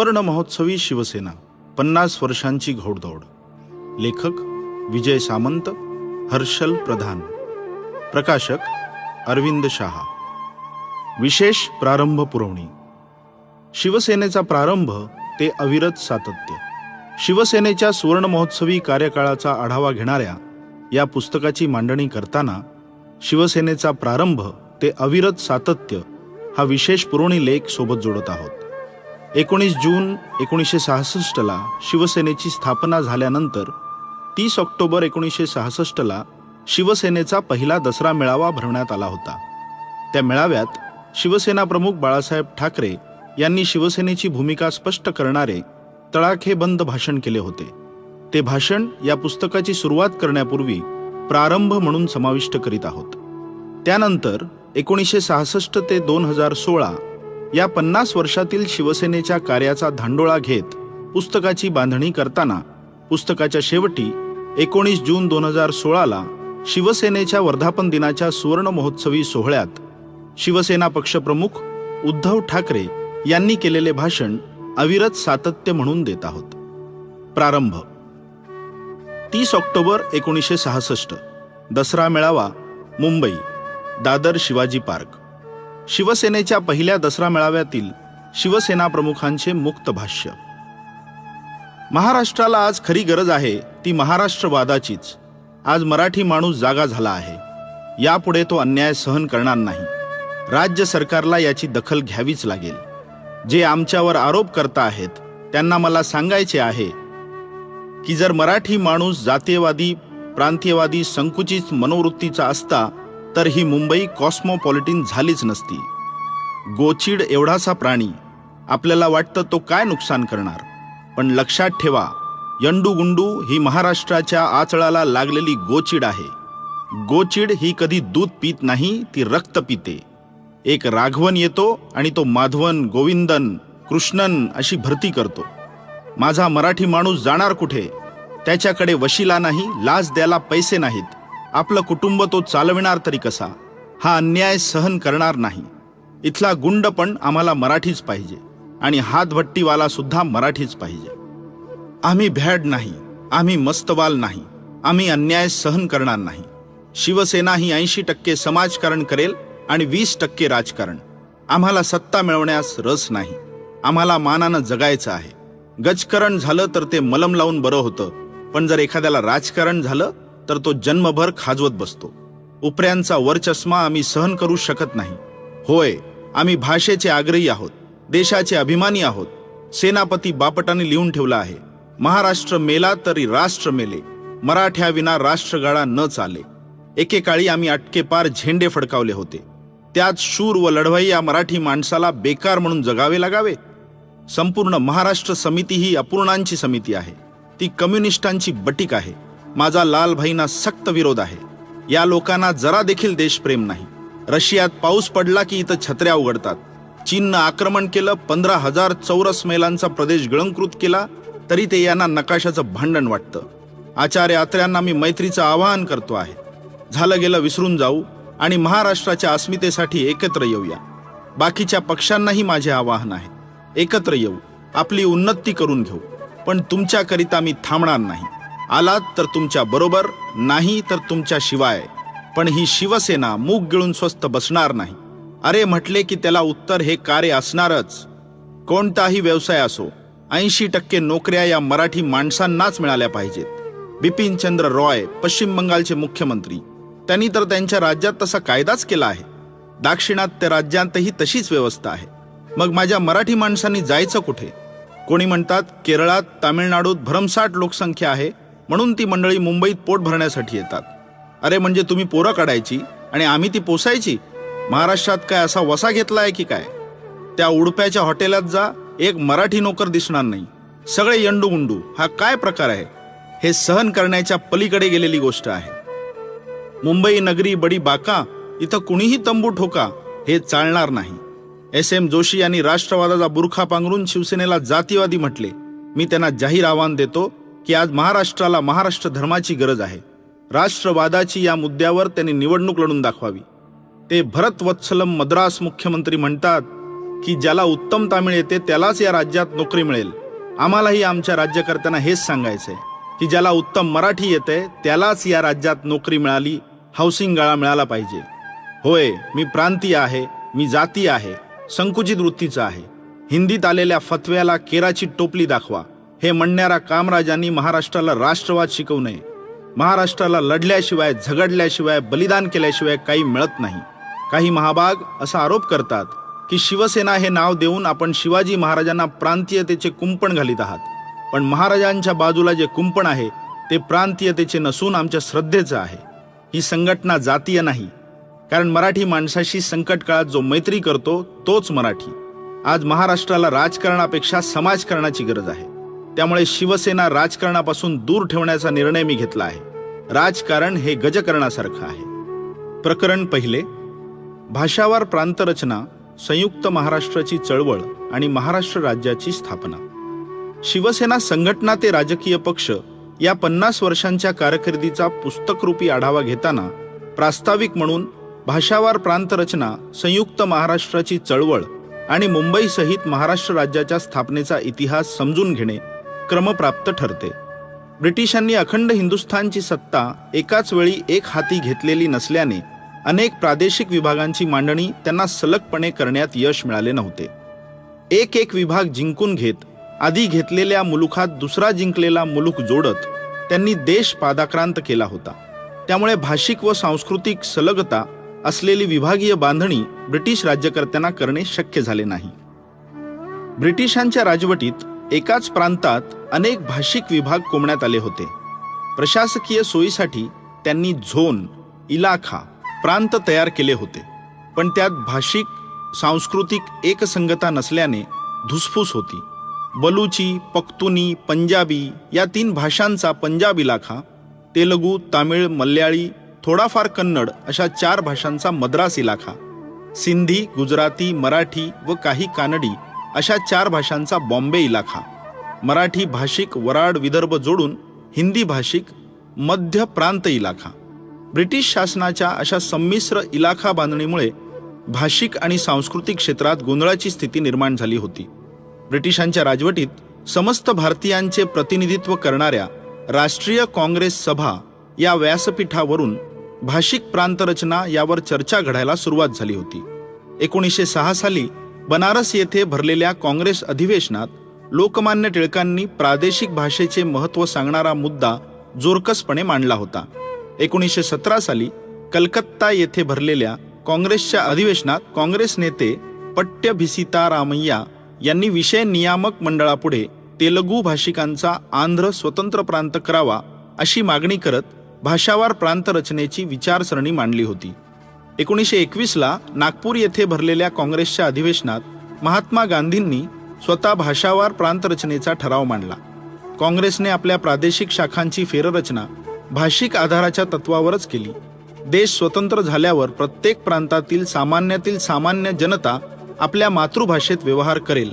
सुवर्ण महोत्सवी शिवसेना पन्नास वर्षांची घोडदौड. लेखक विजय सामंत हर्षल प्रधान. प्रकाशक अरविंद शहा. विशेष प्रारंभ पुरवणी. शिवसेनेचा प्रारंभ ते अविरत सातत्य. शिवसेनेच्या सुवर्ण महोत्सवी कार्यकाळाचा आढावा घेणाऱ्या या पुस्तकाची मांडणी करताना शिवसेनेचा प्रारंभ ते अविरत सातत्य हा विशेष पुरवणी लेख सोबत जोडत आहोत. एकोणीस जून एकोणीसशे सहासष्टला शिवसेनेची स्थापना झाल्यानंतर तीस ऑक्टोबर एकोणीसशे सहासष्टला शिवसेनेचा पहिला दसरा मेळावा भरवण्यात आला होता. त्या मेळाव्यात शिवसेना प्रमुख बाळासाहेब ठाकरे यांनी शिवसेनेची भूमिका स्पष्ट करणारे तळाखेबंद भाषण केले होते. ते भाषण या पुस्तकाची सुरुवात करण्यापूर्वी प्रारंभ म्हणून समाविष्ट करीत आहोत. त्यानंतर एकोणीसशे सहासष्ट ते दोन हजार सोळा या पन्नास वर्षातील शिवसेनेच्या कार्याचा धांडोळा घेत पुस्तकाची बांधणी करताना पुस्तकाच्या शेवटी एकोणीस जून दोन हजार सोळाला शिवसेनेच्या वर्धापन दिनाच्या सुवर्ण महोत्सवी सोहळ्यात शिवसेना पक्षप्रमुख उद्धव ठाकरे यांनी केलेले भाषण अविरत सातत्य म्हणून देत आहोत. प्रारंभ. तीस ऑक्टोबर एकोणीसशे सहासष्ट. दसरा मेळावा मुंबई दादर शिवाजी पार्क. शिवसेनेच्या पहिल्या दसरा मेळाव्यातील शिवसेना प्रमुखांचे मुक्त भाष्य. महाराष्ट्राला आज खरी गरज आहे ती महाराष्ट्रवादाचीच. आज मराठी माणूस जागा झाला आहे. यापुढे तो अन्याय सहन करणार नाही. राज्य सरकारला याची दखल घ्यावीच लागेल. जे आमच्यावर आरोप करता आहेत त्यांना मला सांगायचे आहे की जर मराठी माणूस जातीयवादी प्रांतीयवादी संकुचित मनोवृत्तीचा असता तर ही मुंबई कॉस्मोपॉलिटिन झालीच नसती. गोचिड एवढासा प्राणी आपल्याला वाटतं तो काय नुकसान करणार. पण लक्षात ठेवा यंडूगुंडू ही महाराष्ट्राच्या आचळाला लागलेली गोचिड आहे. गोचिड ही कधी दूध पित नाही ती रक्त पिते. एक राघवन येतो आणि तो माधवन गोविंदन कृष्णन अशी भरती करतो. माझा मराठी माणूस जाणार कुठे? त्याच्याकडे वशिला नाही लाच द्यायला पैसे नाहीत. आपलं कुटुंब तो चालविणार तरी कसा? हा अन्याय सहन करणार नाही. इथला गुंड पण आम्हाला मराठीच पाहिजे आणि हातभट्टीवाला सुद्धा मराठीच पाहिजे. आम्ही भॅड नाही आम्ही मस्तवाल नाही आम्ही अन्याय सहन करणार नाही. शिवसेना ही ऐंशी टक्के समाजकारण करेल आणि वीस टक्के राजकारण. आम्हाला सत्ता मिळवण्यास रस नाही. आम्हाला मानानं जगायचं आहे. गजकरण झालं तर ते मलम लावून बरं होतं. पण जर एखाद्याला राजकारण झालं तर तो जन्मभर खाजवत बसतो. उपऱ्यांचा वरचष्मा आम्ही सहन करू शकत नाही. होय आम्ही भाषेचे आग्रही आहोत देशाचे अभिमानी आहोत. सेनापती बापटाने लिहून ठेवला आहे महाराष्ट्र मेला तरी राष्ट्र मेले मराठ्याविना राष्ट्रगाळा न चाले. एकेकाळी आम्ही अटकेपार झेंडे फडकावले होते. त्यात शूर व लढवाई या मराठी माणसाला बेकार म्हणून जगावे लागावे? संपूर्ण महाराष्ट्र समिती ही अपूर्णांची समिती आहे. ती कम्युनिस्टांची बटीक आहे. माझा लालभाईंना सक्त विरोध आहे. या लोकांना जरा देखील देशप्रेम नाही. रशियात पाऊस पडला की इथं छत्र्या उघडतात. चीननं आक्रमण केलं पंधरा हजार चौरस मैलांचा प्रदेश गिळंकृत केला तरी ते यांना नकाशाचं भांडण वाटतं. आचार्य आत्र्यांना मी मैत्रीचं आवाहन करतो आहे. झालं गेलं विसरून जाऊ आणि महाराष्ट्राच्या अस्मितेसाठी एकत्र येऊया. बाकीच्या पक्षांनाही माझे आवाहन आहे. एकत्र येऊ. आपली उन्नती करून घेऊ. पण तुमच्याकरिता मी थांबणार नाही. आलात तर तुमच्या बरोबर नाही तर तुमच्या शिवाय. पण ही शिवसेना मूग गिळून स्वस्त बसणार नाही. अरे म्हटले की त्याला उत्तर हे कार्य असणारच. कोणताही व्यवसाय असो ऐंशी टक्के नोकऱ्या या मराठी माणसांनाच मिळाल्या पाहिजेत. बिपिनचंद्र रॉय पश्चिम बंगालचे मुख्यमंत्री. त्यांनी तर त्यांच्या राज्यात तसा कायदाच केला आहे. दाक्षिणात्य राज्यांतही तशीच व्यवस्था आहे. मग माझ्या मराठी माणसांनी जायचं कुठे? कोणी म्हणतात केरळात तामिळनाडूत भरमसाठ लोकसंख्या आहे म्हणून ती मंडळी मुंबईत पोट भरण्यासाठी येतात. अरे म्हणजे तुम्ही पोरं काढायची आणि आम्ही ती पोसायची? महाराष्ट्रात काय असा वसा घेतला आहे की काय? त्या उडप्याच्या हॉटेलात जा एक मराठी नोकर दिसणार नाही. सगळे यंडूगुंडू हा काय प्रकार आहे? हे सहन करण्याच्या पलीकडे गेलेली गोष्ट आहे. मुंबई नगरी बडी बाका इथं कुणीही तंबू ठोका हे चालणार नाही. एस एम जोशी यांनी राष्ट्रवादाचा बुरखा पांघरून शिवसेनेला जातीवादी म्हटले. मी त्यांना जाहीर आव्हान देतो की आज महाराष्ट्राला महाराष्ट्र धर्माची गरज आहे. राष्ट्रवादाची या मुद्द्यावर त्यांनी निवडणूक लढून दाखवावी. ते भरत वत्सलम मद्रास मुख्यमंत्री म्हणतात की ज्याला उत्तम तामिळ येते त्यालाच या राज्यात नोकरी मिळेल. आम्हालाही आमच्या राज्यकर्त्यांना हेच सांगायचंय की ज्याला उत्तम मराठी येते त्यालाच या राज्यात नोकरी मिळाली हाऊसिंग गाळा मिळाला पाहिजे. होय मी प्रांतीय आहे मी जाती आहे संकुचित वृत्तीचा आहे. हिंदीत आलेल्या फतव्याला केराची टोपली दाखवा. हे म्हणणाऱ्या कामराजांनी महाराष्ट्राला राष्ट्रवाद शिकवू नये. महाराष्ट्राला लढल्याशिवाय झगडल्याशिवाय बलिदान केल्याशिवाय काही मिळत नाही. काही महाभाग असा आरोप करतात की शिवसेना हे नाव देऊन आपण शिवाजी महाराजांना प्रांतीयतेचे कुंपण घालीत आहात. पण महाराजांच्या बाजूला जे कुंपण आहे ते प्रांतीयतेचे नसून आमच्या श्रद्धेचं आहे. ही संघटना जातीय नाही. कारण मराठी माणसाशी संकट काळात जो मैत्री करतो तोच मराठी. आज महाराष्ट्राला राजकारणापेक्षा समाजकारणाची गरज आहे. त्यामुळे शिवसेना राजकारणापासून दूर ठेवण्याचा निर्णय मी घेतला आहे. राजकारण हे गजकरणासारखं आहे. प्रकरण पहिले भाषावार प्रांतरचना संयुक्त महाराष्ट्राची चळवळ आणि महाराष्ट्र राज्याची स्थापना. शिवसेना संघटना ते राजकीय पक्ष या पन्नास वर्षांच्या कारकिर्दीचा पुस्तकरूपी आढावा घेताना प्रास्ताविक म्हणून भाषावार प्रांतरचना संयुक्त महाराष्ट्राची चळवळ आणि मुंबईसहित महाराष्ट्र राज्याच्या स्थापनेचा इतिहास समजून घेणे क्रमप्राप्त ठरते. ब्रिटिशांनी अखंड हिंदुस्थानची सत्ता एकाच वेळी एक हाती घेतलेली नसल्याने अनेक प्रादेशिक विभागांची मांडणी त्यांना सलगपणे करण्यात यश मिळाले नव्हते. एक एक विभाग जिंकून घेत आधी घेतलेल्या मुलुखात दुसरा जिंकलेला मुलुख जोडत त्यांनी देश पादाक्रांत केला होता. त्यामुळे भाषिक व सांस्कृतिक सलगता असलेली विभागीय बांधणी ब्रिटिश राज्यकर्त्यांना करणे शक्य झाले नाही. ब्रिटिशांच्या राजवटीत एकाच प्रांतात अनेक भाषिक विभाग कोंबण्यात आले होते. प्रशासकीय सोयीसाठी त्यांनी झोन इलाखा प्रांत तयार केले होते. पण त्यात भाषिक सांस्कृतिक एकसंगता नसल्याने धुसफूस होती. बलुची पख्तुनी पंजाबी या तीन भाषांचा पंजाब इलाखा तेलुगू तामिळ मल्याळी थोडाफार कन्नड अशा चार भाषांचा मद्रास इलाखा सिंधी गुजराती मराठी व काही कानडी अशा चार भाषांचा बॉम्बे इलाखा. मराठी भाषिक वराड विदर्भ जोडून हिंदी भाषिक मध्य प्रांत इलाखा. ब्रिटिश शासनाच्या अशा संमिश्र इलाखा बांधणीमुळे भाषिक आणि सांस्कृतिक क्षेत्रात गोंधळाची स्थिती निर्माण झाली होती. ब्रिटिशांच्या राजवटीत समस्त भारतीयांचे प्रतिनिधित्व करणाऱ्या राष्ट्रीय काँग्रेस सभा या व्यासपीठावरून भाषिक प्रांतरचना यावर चर्चा घडायला सुरुवात झाली होती. एकोणीसशे सहा साली बनारस येथे भरलेल्या काँग्रेस अधिवेशनात लोकमान्य टिळकांनी प्रादेशिक भाषेचे महत्त्व सांगणारा मुद्दा जोरकसपणे मांडला होता. एकोणीसशे सतरा साली कलकत्ता येथे भरलेल्या काँग्रेसच्या अधिवेशनात काँग्रेस नेते पट्ट्य भिसिता रामय्या यांनी विषय नियामक मंडळापुढे तेलुगू भाषिकांचा आंध्र स्वतंत्र प्रांत करावा अशी मागणी करत भाषावार प्रांत रचनेची विचारसरणी मांडली होती. एकोणीसशे एकवीसला नागपूर येथे भरलेल्या काँग्रेसच्या अधिवेशनात महात्मा गांधींनी स्वतः भाषावार प्रांत रचनेचा ठराव मांडला. काँग्रेसने आपल्या प्रादेशिक शाखांची फेररचना भाषिक आधाराच्या तत्वावरच केली. देश स्वतंत्र झाल्यावर प्रत्येक प्रांतातील सामान्यातील सामान्य जनता आपल्या मातृभाषेत व्यवहार करेल.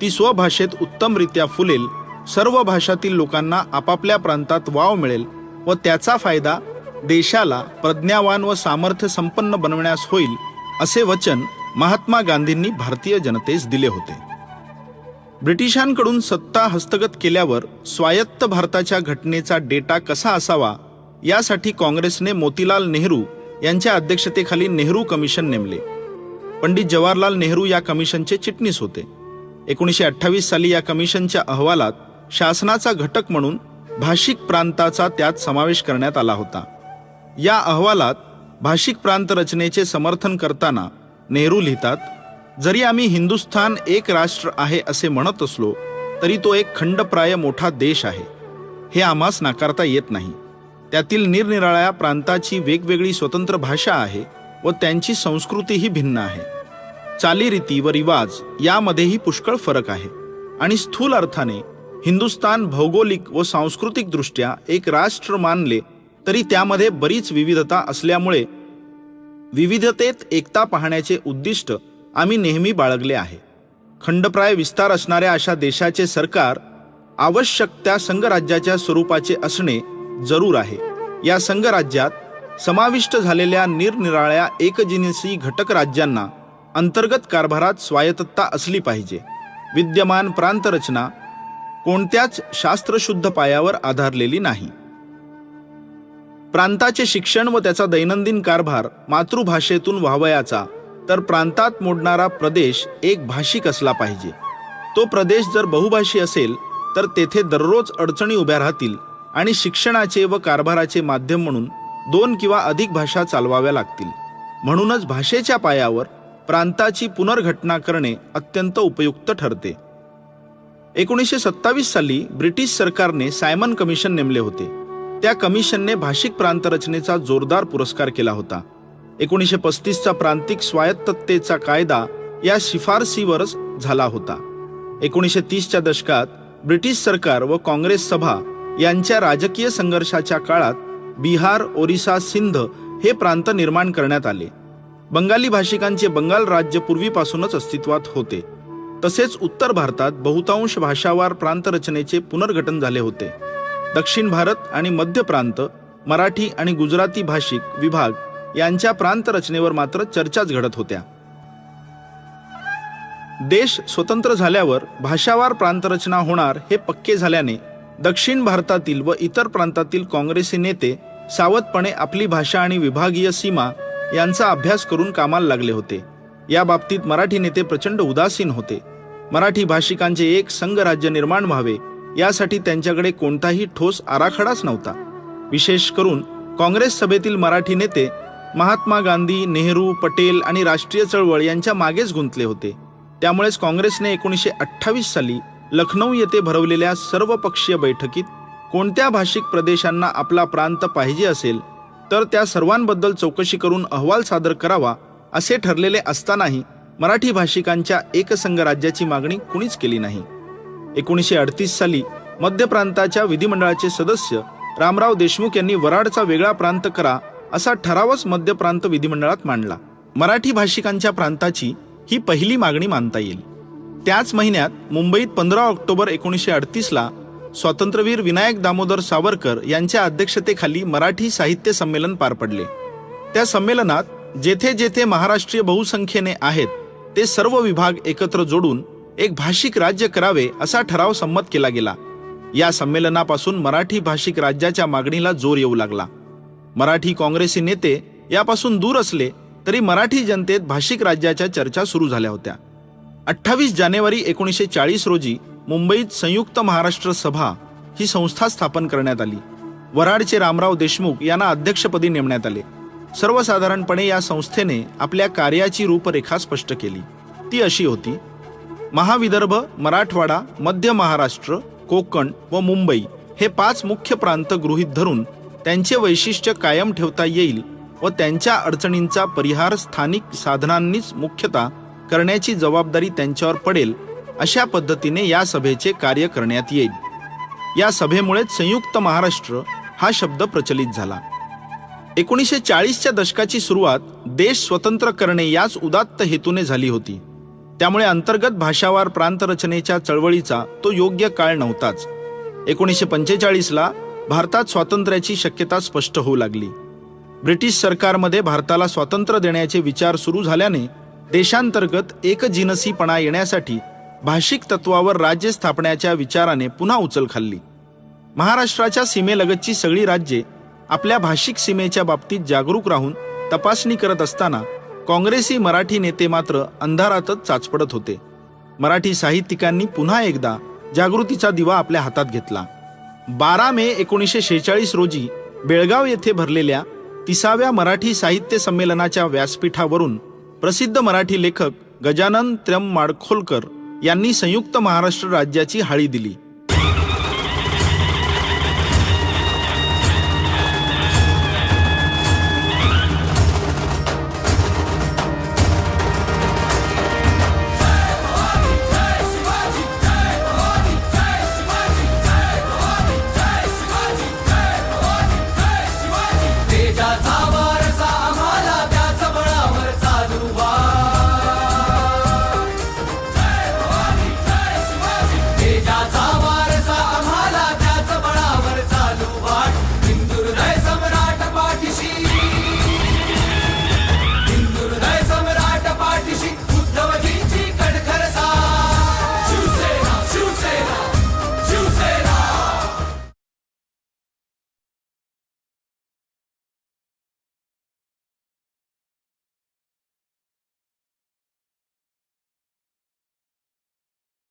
ती स्वभाषेत उत्तमरित्या फुलेल. सर्व भाषातील लोकांना आपापल्या प्रांतात वाव मिळेल व त्याचा फायदा देशाला प्रज्ञावान व सामर्थ्य संपन्न बनवण्यास होईल असे वचन महात्मा गांधींनी भारतीय जनतेस दिले होते. ब्रिटिशांकडून सत्ता हस्तगत केल्यावर स्वायत्त भारताच्या घटनेचा डेटा कसा असावा यासाठी काँग्रेसने मोतीलाल नेहरू यांच्या अध्यक्षतेखाली नेहरू कमिशन नेमले. पंडित जवाहरलाल नेहरू या कमिशनचे चिटणीस होते. एकोणीसशे अठ्ठावीस साली या कमिशनच्या अहवालात शासनाचा घटक म्हणून भाषिक प्रांताचा त्यात समावेश करण्यात आला होता. या अहवालात भाषिक प्रांत रचनेचे समर्थन करताना नेहरू लिहितात जरी आम्ही हिंदुस्थान एक राष्ट्र आहे असे म्हणत असलो तरी तो एक खंडप्राय मोठा देश आहे. हे आम्हास नाकारता येत नाही. त्यातील निरनिराळ्या प्रांताची वेगवेगळी स्वतंत्र भाषा आहे व त्यांची संस्कृतीही भिन्न आहे. चालीरीती व रिवाज यामध्येही पुष्कळ फरक आहे आणि स्थूल अर्थाने हिंदुस्तान भौगोलिक व सांस्कृतिकदृष्ट्या एक राष्ट्र मानले तरी त्यामध्ये बरीच विविधता असल्यामुळे विविधतेत एकता पाहण्याचे उद्दिष्ट आम्ही नेहमी बाळगले आहे. खंडप्राय विस्तार असणाऱ्या अशा देशाचे सरकार आवश्यक त्या संघराज्याच्या स्वरूपाचे असणे जरूर आहे. या संघराज्यात समाविष्ट झालेल्या निरनिराळ्या एकजिनसी घटक राज्यांना अंतर्गत कारभारात स्वायत्तता असली पाहिजे. विद्यमान प्रांतरचना कोणत्याच शास्त्रशुद्ध पायावर आधारलेली नाही. प्रांताचे शिक्षण व त्याचा दैनंदिन कारभार मातृभाषेतून व्हावयाचा तर प्रांतात मोडणारा प्रदेश एक भाषिक असला पाहिजे. तो प्रदेश जर बहुभाषी असेल तर तेथे दररोज अडचणी उभ्या राहतील आणि शिक्षणाचे व कारभाराचे माध्यम म्हणून दोन किंवा अधिक भाषा चालवाव्या लागतील. म्हणूनच भाषेच्या पायावर प्रांताची पुनर्घटना करणे अत्यंत उपयुक्त ठरते. एकोणीसशे सत्तावीस साली ब्रिटिश सरकारने सायमन कमिशन नेमले होते. त्या कमिशनने भाषिक प्रांतरचनेचा जोरदार पुरस्कार केला होता. एकोणीसशे पस्तीसचा प्रांतिक स्वायत्ततेचा कायदा या शिफारसीवरच झाला होता. एकोणीसशे तीसच्या दशकात ब्रिटिश सरकार व काँग्रेस सभा यांच्या राजकीय संघर्षाच्या काळात बिहार ओरिसा सिंध हे प्रांत निर्माण करण्यात आले. बंगाली भाषिकांचे बंगाल राज्य पूर्वीपासूनच अस्तित्वात होते. तसेच उत्तर भारतात बहुतांश भाषावार प्रांतरचनेचे पुनर्गठन झाले होते. दक्षिण भारत आणि मध्य प्रांत मराठी आणि गुजराती भाषिक विभाग यांच्या प्रांतरचनेवर मात्र चर्चाच घडत होत्या. देश स्वतंत्र झाल्यावर भाषावार प्रांतरचना होणार हे पक्के झाल्याने दक्षिण भारतातील व इतर प्रांतातील काँग्रेसी नेते सावधपणे आपली भाषा आणि विभागीय सीमा यांचा अभ्यास करून कामाला लागले होते. या बाबतीत मराठी नेते प्रचंड उदासीन होते. मराठी भाषिकांचे एक संघ राज्य निर्माण व्हावे यासाठी त्यांच्याकडे कोणताही ठोस आराखडाच नव्हता. विशेष करून काँग्रेस सभेतील मराठी नेते महात्मा गांधी नेहरू पटेल आणि राष्ट्रीय चळवळ यांच्या मागेच गुंतले होते. त्यामुळेच काँग्रेसने एकोणीसशे अठ्ठावीस साली लखनौ येथे भरवलेल्या सर्वपक्षीय बैठकीत कोणत्या भाषिक प्रदेशांना आपला प्रांत पाहिजे असेल तर त्या सर्वांबद्दल चौकशी करून अहवाल सादर करावा असे ठरलेले असतानाही मराठी भाषिकांच्या एकसंघ राज्याची मागणी कुणीच केली नाही. एकोणीसशे अडतीस साली मध्य प्रांताच्या विधिमंडळाचे सदस्य रामराव देशमुख यांनी वराडचा वेगळा प्रांत करा असा ठरावच मध्य प्रांत विधिमंडळात मांडला. मराठी भाषिकांच्या प्रांताची ही पहिली मागणी मानता येईल. त्याच महिन्यात मुंबईत पंधरा ऑक्टोबर एकोणीसशे अडतीसला स्वातंत्र्यवीर विनायक दामोदर सावरकर यांच्या अध्यक्षतेखाली मराठी साहित्य संमेलन पार पडले. त्या संमेलनात जेथे जेथे महाराष्ट्रीय बहुसंख्येने आहेत ते सर्व विभाग एकत्र जोडून एक भाषिक राज्य करावे असा ठराव संमत केला गेला. या संमेलनापासून मराठी भाषिक राज्याच्या मागणीला जोर येऊ लागला. मराठी काँग्रेसी नेते यापासून दूर असले तरी मराठी जनतेत भाषिक राज्याच्या चर्चा सुरू झाल्या होत्या. अठ्ठावीस जानेवारी एकोणीसशे चाळीस रोजी मुंबईत संयुक्त महाराष्ट्र सभा ही संस्था स्थापन करण्यात आली. वराडचे रामराव देशमुख यांना अध्यक्षपदी नेमण्यात आले. सर्वसाधारणपणे या संस्थेने आपल्या कार्याची रूपरेखा स्पष्ट केली. ती अशी होती महाविदर्भ मराठवाडा मध्य महाराष्ट्र कोकण व मुंबई हे पाच मुख्य प्रांत गृहीत धरून त्यांचे वैशिष्ट्य कायम ठेवता येईल व त्यांच्या अडचणींचा परिहार स्थानिक साधनांनीच मुख्यतः करण्याची जबाबदारी त्यांच्यावर पडेल अशा पद्धतीने या सभेचे कार्य करण्यात येईल. या सभेमुळेच संयुक्त महाराष्ट्र हा शब्द प्रचलित झाला. एकोणीसशे चाळीसच्या दशकाची सुरुवात देश स्वतंत्र करणे याच उदात्त हेतूने झाली होती. त्यामुळे अंतर्गत भाषावार प्रांतरचनेच्या चळवळीचा तो योग्य काळ नव्हताच. एकोणीसशे पंचेचाळीसला भारतात स्वातंत्र्याची शक्यता स्पष्ट होऊ लागली. ब्रिटिश सरकारमध्ये भारताला स्वातंत्र्य देण्याचे विचार सुरू झाल्याने देशांतर्गत एकजिनसीपणा येण्यासाठी भाषिक तत्वावर राज्य स्थापण्याच्या विचाराने पुन्हा उचल खाल्ली. महाराष्ट्राच्या सीमेलगतची सगळी राज्ये आपल्या भाषिक सीमेच्या बाबतीत जागरूक राहून तपासणी करत असताना काँग्रेसी मराठी नेते मात्र अंधारातच चाचपडत होते. मराठी साहित्यिकांनी पुन्हा एकदा जागृतीचा दिवा आपल्या हातात घेतला. बारा मे एकोणीसशे शेहेचाळीस रोजी बेळगाव येथे भरलेल्या तिसाव्या मराठी साहित्य संमेलनाच्या व्यासपीठावरून प्रसिद्ध मराठी लेखक गजानन त्र्यम माडखोलकर यांनी संयुक्त महाराष्ट्र राज्याची हाळी दिली.